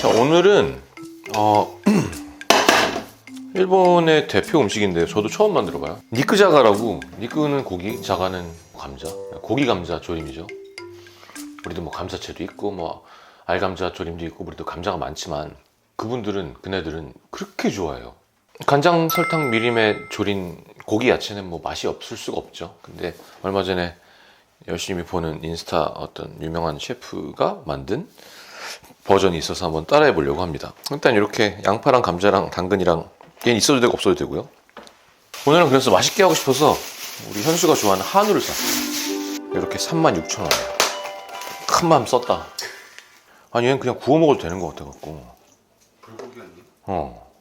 자 오늘은 어 일본의 대표 음식인데요. 저도 처음 만들어봐요. 니크자가라고 니크는 고기, 자가는 감자, 고기 감자 조림이죠. 우리도 뭐 감자채도 있고 뭐 알감자 조림도 있고 우리도 감자가 많지만 그분들은 그네들은 그렇게 좋아해요. 간장, 설탕, 미림에 조린 고기 야채는 뭐 맛이 없을 수가 없죠. 근데 얼마 전에 열심히 보는 인스타 어떤 유명한 셰프가 만든 버전이 있어서 한번 따라해 보려고 합니다. 일단 이렇게 양파랑 감자랑 당근이랑 얘는 있어도 되고 없어도 되고요. 오늘은 그래서 맛있게 하고 싶어서 우리 현수가 좋아하는 한우를 샀어요. 이렇게 36,000원이에요. 큰 마음 썼다. 아니 얘는 그냥 구워 먹어도 되는 것 같아갖고. 불고기 아니에요? 어.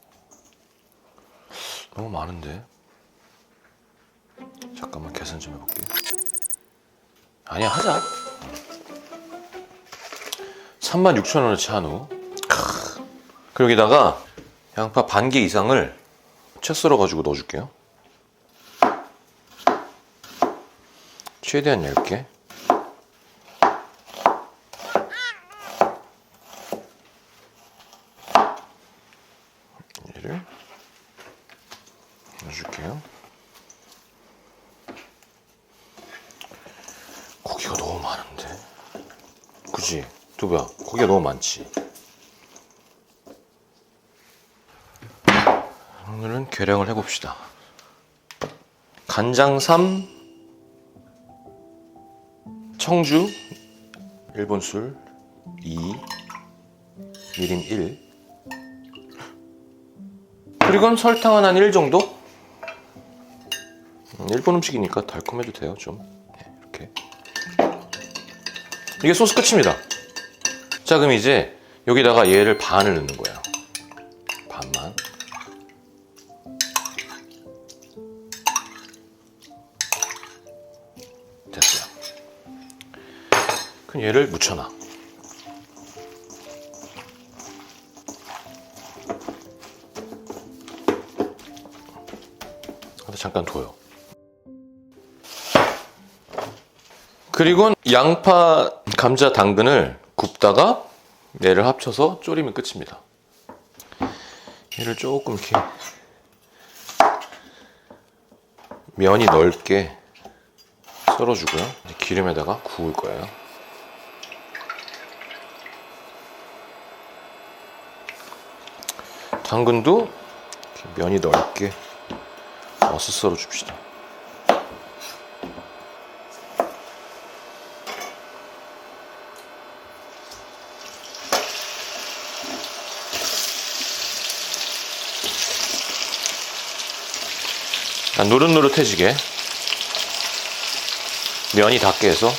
너무 많은데. 잠깐만 계산 좀 해볼게. 아니야 하자. 36,000원어치 한우. 크. 그리고 여기다가 양파 반 개 이상을 채 썰어 가지고 넣어줄게요. 최대한 얇게. 얘를 넣어줄게요. 고기가 너무 많은데. 그지? 두부야, 고기가 너무 많지? 오늘은 계량을 해봅시다. 간장삼, 청주, 일본 술, 2, 미림 1, 그리고 설탕은 한 1 정도? 음, 일본 음식이니까 달콤해도 돼요, 좀. 이게 소스 끝입니다. 자, 그럼 이제 여기다가 얘를 반을 넣는 거예요. 반만. 됐어요. 그럼 얘를 묻혀놔. 잠깐 둬요. 그리고 양파, 감자, 당근을 굽다가 얘를 합쳐서 졸이면 끝입니다. 얘를 조금 이렇게 면이 넓게 썰어주고요. 기름에다가 구울 거예요. 당근도 면이 넓게 어슷 썰어 줍시다. 난 노릇노릇해지게. 면이 닿게 해서.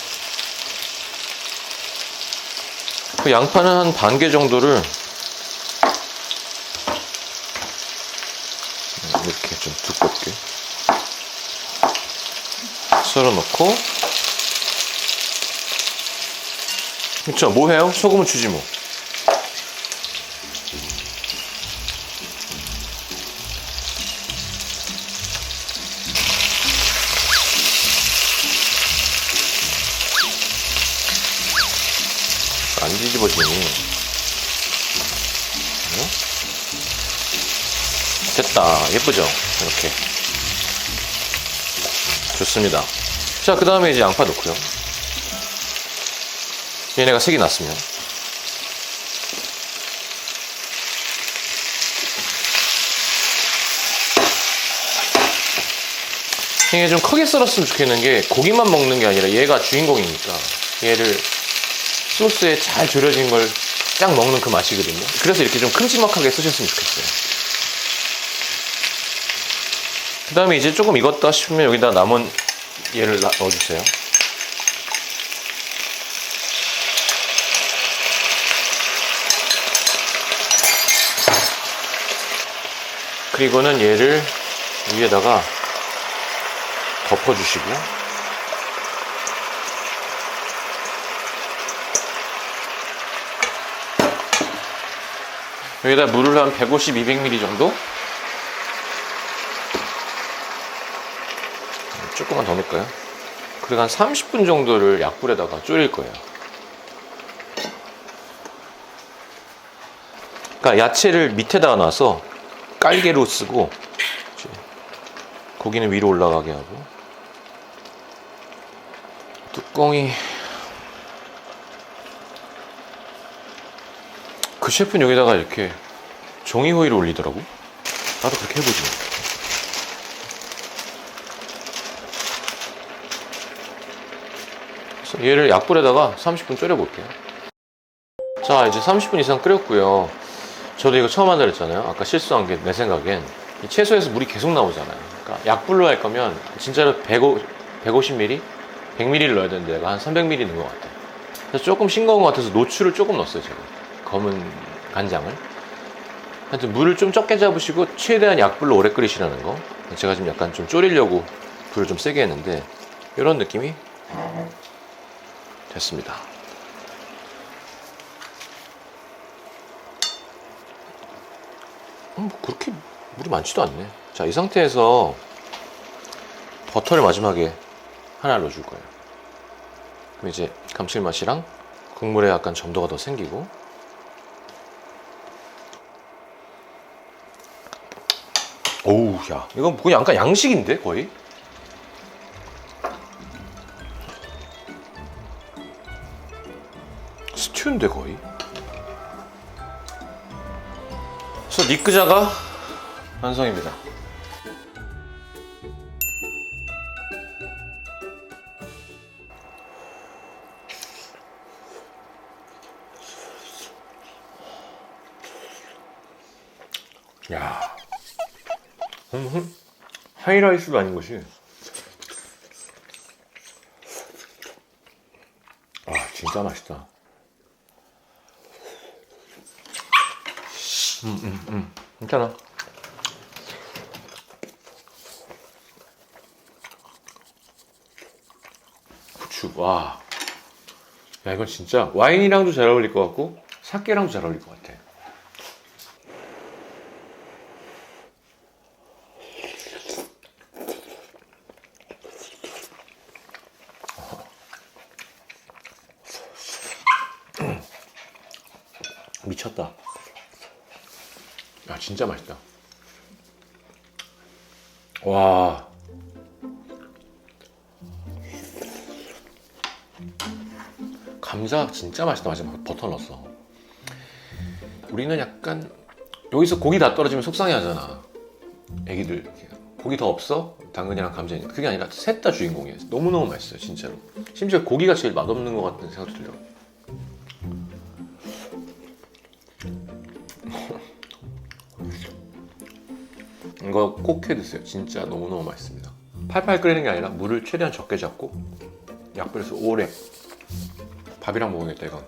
그 양파는 한 반 개 정도를 이렇게 좀 두껍게 썰어 놓고. 그쵸 뭐 해요? 소금을 주지 뭐 안 뒤집어지니. 어? 됐다. 예쁘죠? 이렇게. 좋습니다. 자 그 다음에 이제 양파 넣고요. 얘네가 색이 났으면. 이게 좀 크게 썰었으면 좋겠는 게 고기만 먹는 게 아니라 얘가 주인공이니까 얘를 소스에 잘 졸여진 걸쫙 먹는 그 맛이거든요. 그래서 이렇게 좀 큼지막하게 쓰셨으면 좋겠어요. 그 다음에 이제 조금 익었다 싶으면 여기다 남은 얘를 나- 넣어주세요. 그리고는 얘를 위에다가 덮어주시고 여기다 물을 한 150, 200ml 정도 조금만 더 넣을까요? 그리고 한 30분 정도를 약불에다가 졸일 거예요. 그러니까 야채를 밑에다가 놔서 깔개로 쓰고 고기는 위로 올라가게 하고 뚜껑이 그 셰프는 여기다가 이렇게 종이 호일을 올리더라고. 나도 그렇게 해보지. 뭐. 그래서 얘를 약불에다가 30분 졸여볼게요. 자, 이제 30분 이상 끓였고요. 저도 이거 처음 한다 그랬잖아요. 아까 실수한 게 내 생각엔 이 채소에서 물이 계속 나오잖아요. 그러니까 약불로 할 거면 진짜로 150, 150ml, 100ml를 넣어야 되는데 내가 한 300ml 넣은 것 같아요. 그래서 조금 싱거운 것 같아서 노출을 조금 넣었어요, 제가. 검은 간장을. 하여튼 물을 좀 적게 잡으시고 최대한 약불로 오래 끓이시라는 거. 제가 지금 약간 좀 졸이려고 불을 좀 세게 했는데 이런 느낌이 됐습니다. 음, 뭐 그렇게 물이 많지도 않네. 자, 이 상태에서 버터를 마지막에 하나 넣어줄 거예요. 그럼 이제 감칠맛이랑 국물에 약간 점도가 더 생기고 오우 야. 이건 그냥 약간 양식인데 거의? 스튜인데 거의? 그래서 니크자가 완성입니다. 야 음, 하이라이스도 아닌 것이 아 진짜 맛있다. 음음음 음, 괜찮아. 후추 와. 야, 이건 진짜 와인이랑도 잘 어울릴 것 같고 사케랑도 잘 어울릴 것 같아 미쳤다. 야, 진짜 맛있다. 와. 감자 진짜 맛있다. 마지막에 버터 넣었어. 우리는 약간 여기서 고기 다 떨어지면 속상해 하잖아. 애기들. 고기 더 없어? 당근이랑 감자니까. 그게 아니라 셋 다 주인공이에요. 너무 너무 맛있어요, 진짜로. 심지어 고기가 제일 맛없는 것 같은 생각도 들려. 이거 꼭 해 드세요. 진짜 너무너무 맛있습니다. 팔팔 끓이는 게 아니라 물을 최대한 적게 잡고 약불에서 오래 밥이랑 먹으겠다 이건.